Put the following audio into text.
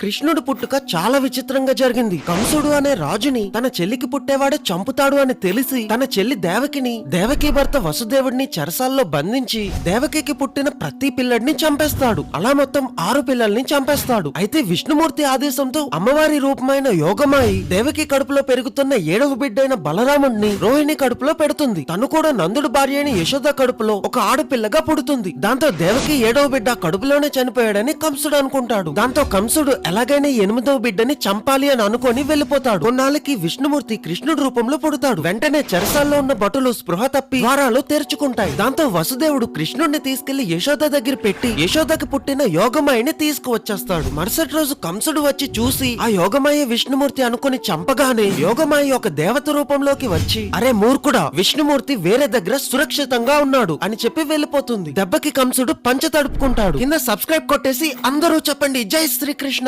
కృష్ణుడు పుట్టుక చాలా విచిత్రంగా జరిగింది. కంసుడు అనే రాజుని తన చెల్లికి పుట్టేవాడే చంపుతాడు అని తెలిసి తన చెల్లి దేవకిని దేవకి భర్త వసుదేవుడిని చెరసాల్లో బంధించి దేవకికి పుట్టిన ప్రతి పిల్లడిని చంపేస్తాడు. అలా మొత్తం ఆరు పిల్లల్ని చంపేస్తాడు. అయితే విష్ణుమూర్తి ఆదేశంతో అమ్మవారి రూపమైన యోగమాయి దేవకి కడుపులో పెరుగుతున్న ఏడవ బిడ్డైన బలరాముడిని రోహిణి కడుపులో పెడుతుంది. తను కూడా నందుడు భార్య అయిన యశోద కడుపులో ఒక ఆడపిల్లగా పుడుతుంది. దాంతో దేవకి ఏడవ బిడ్డ కడుపులోనే చనిపోయాడని కంసుడు అనుకుంటాడు. దాంతో కంసుడు ఎలాగైనా ఎనిమిదవ బిడ్డని చంపాలి అని అనుకొని వెళ్ళిపోతాడు కొన్నాళ్ళకి విష్ణుమూర్తి కృష్ణుడు రూపంలో పుడతాడు. వెంటనే చెరసాల్లో ఉన్న భటులు స్పృహ తప్పి ద్వారాలు తెరుచుకుంటాయి. దాంతో వసుదేవుడు కృష్ణుడిని తీసుకెళ్ళి యశోద దగ్గర పెట్టి యశోదకి పుట్టిన యోగమాయని తీసుకువచ్చేస్తాడు. మరుసటి రోజు కంసుడు వచ్చి చూసి ఆ యోగమాయ విష్ణుమూర్తి అనుకుని చంపగానే యోగమాయ ఒక దేవత రూపంలోకి వచ్చి అరే మూర్ఖుడా విష్ణుమూర్తి వేరే దగ్గర సురక్షితంగా ఉన్నాడు అని చెప్పి వెళ్ళిపోతుంది. దెబ్బకి కంసుడు పంచ తడుపుకుంటాడు. కింద సబ్స్క్రైబ్ కొట్టేసి అందరూ చెప్పండి. జై శ్రీకృష్ణ.